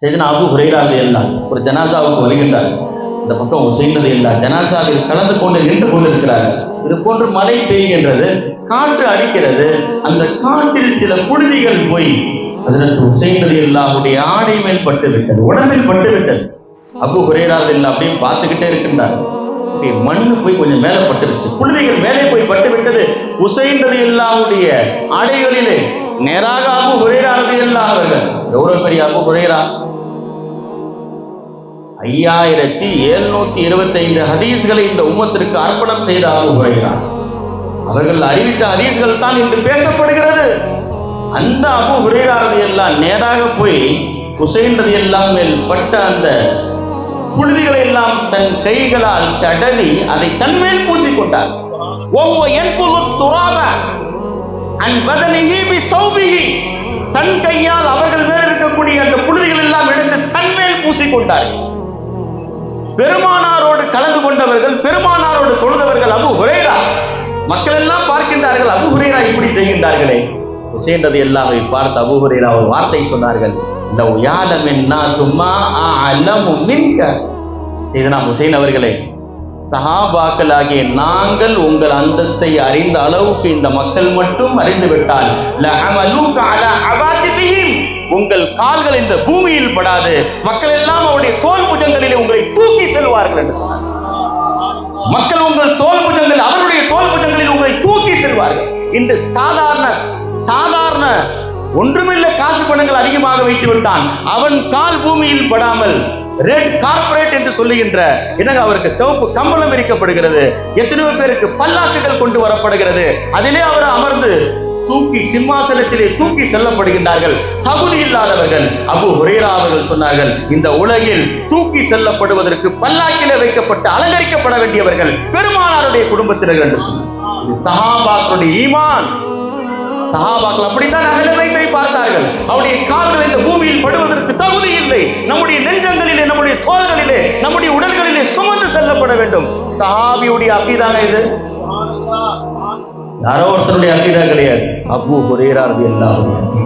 செய்தனா அபு ஹுரைராது எல்லாம் ஒரு ஜனாசாவுக்கு வருகின்றார் இந்த பக்கம் செய்தது இல்லா ஜனாசாவில் கலந்து கொண்டு நின்று கொண்டிருக்கிறார்கள். இது போன்று மழை பெய்கின்றது காற்று அடிக்கிறது. அந்த காற்றில் சில புழுதிகள் போய் அதற்கு உசைந்தது இல்லாவுடைய ஆடை மேல் பட்டு விட்டது உடம்பில் பட்டு விட்டது. அபு ஹுரைராது இல்லா அப்படின்னு பார்த்துக்கிட்டே இருக்கின்றார். மண்ணு போய் கொஞ்சம் மேலே பட்டுருச்சு. புழுதிகள் மேலே போய் பட்டு விட்டது. உசைந்தது எல்லாவுடைய ஆடைகளிலே நேராக அபு ஹுரைராது இல்லா அவர்கள் எவ்வளவு பெரிய அபு ஹுரைரா ஐயாயிரத்தி எழுநூத்தி இருபத்தைந்து ஹதீஸ்களை இந்த உம்மத்திற்கு அர்ப்பணம் செய்த அபு குறைகிறான் அவர்கள் அறிவித்த ஹதீஸ்கள் தான் இன்று பேசப்படுகிறது. அந்த அபு ஹுரைராது எல்லாம் நேராக போய் குசைன்றது எல்லாம் மேல் பட்ட அந்த புழுதிகளை எல்லாம் தன் கைகளால் தடவி அதை தன்மேல் பூசிக்கொண்டார். ஒவ்வொரு என்புலு துராப அன் பதனிஹி தன் கையால் அவர்கள் மேல் இருக்கக்கூடிய அந்த புழுதிகள் எல்லாம் எடுத்து தன்மேல் பூசிக்கொண்டார் பெருமானாரோடு கலந்து கொண்டவர்கள் பெருமானாரோடு தொழுதவர்கள் அபு ஹுரேரா. மக்கள் எல்லாம் பார்க்கின்றார்கள் அபு ஹுரேரா இப்படி செய்கின்றார்களே. சேர்ந்தது எல்லாம் பார்த்து அபு ஹுரேரா ஒரு வார்த்தை சொன்னார்கள். இந்த லவ் என்ன சும்மா அலமு மின்க. செய்தனா ஹுசைன் அவர்களே சஹாபாக்களாகிய நாங்கள் உங்கள் அந்தஸ்தை அறிந்த அளவுக்கு இந்த மக்கள் மட்டும் அறிந்து விட்டால் உங்கள் கால்கள் இந்த பூமியில் படாது. மக்கள் எல்லாம் அவருடைய தோல் புஜங்களிலே உங்களை தூக்கி செல்வார்கள் என்று சொன்னார். மக்கள் உங்கள் தோல் புஜங்கள் அவருடைய தோல் புஜங்களில் உங்களை தூக்கி செல்வார்கள். இன்று சாதாரண சாதாரண ஒன்றுமில்லை காசு பணங்கள் அதிகமாக வைத்து விட்டான் அவன் கால் பூமியில் படாமல் ரெட் கார்பரேட் என்று சொல்லுகின்ற என்னங்க அவருக்கு சிவப்பு கம்பளம் விரிக்கப்படுகிறது எத்தனையோ பேருக்கு பல்லாக்குகள் கொண்டு வரப்படுகிறது. அதிலே அவர் அமர்ந்து தூக்கி சிம்மாசனத்திலே தூக்கி செல்லப்படுகின்றார்கள். தகுதி இல்லாதவர்கள். அபு ஹுரேரா அவர்கள் சொன்னார்கள் இந்த உலகில் தூக்கி செல்லப்படுவதற்கு பல்லாக்கில வைக்கப்பட்டு அலங்கரிக்கப்பட வேண்டியவர்கள் பெருமானாருடைய குடும்பத்தினர் என்று சொன்னார். சஹாபாக்களுடைய ஈமான். சஹாபாக்கள் அப்படித்தான் அகல வைத்தை பார்த்தார்கள். அவருடைய கால்கள் இந்த பூமியில் படுவதற்கு தகுதி இல்லை. நம்முடைய நெஞ்சங்களிலே நம்முடைய தோள்களிலே நம்முடைய உடல்களிலே சுமந்து செல்லப்பட வேண்டும். சஹாபியுடைய அக்கீதாங்க இது? யாரோ ஒருத்தருடைய அக்கீதா கிடையாது. அபு ஹுரேரா ரலியல்லாஹு அன்ஹு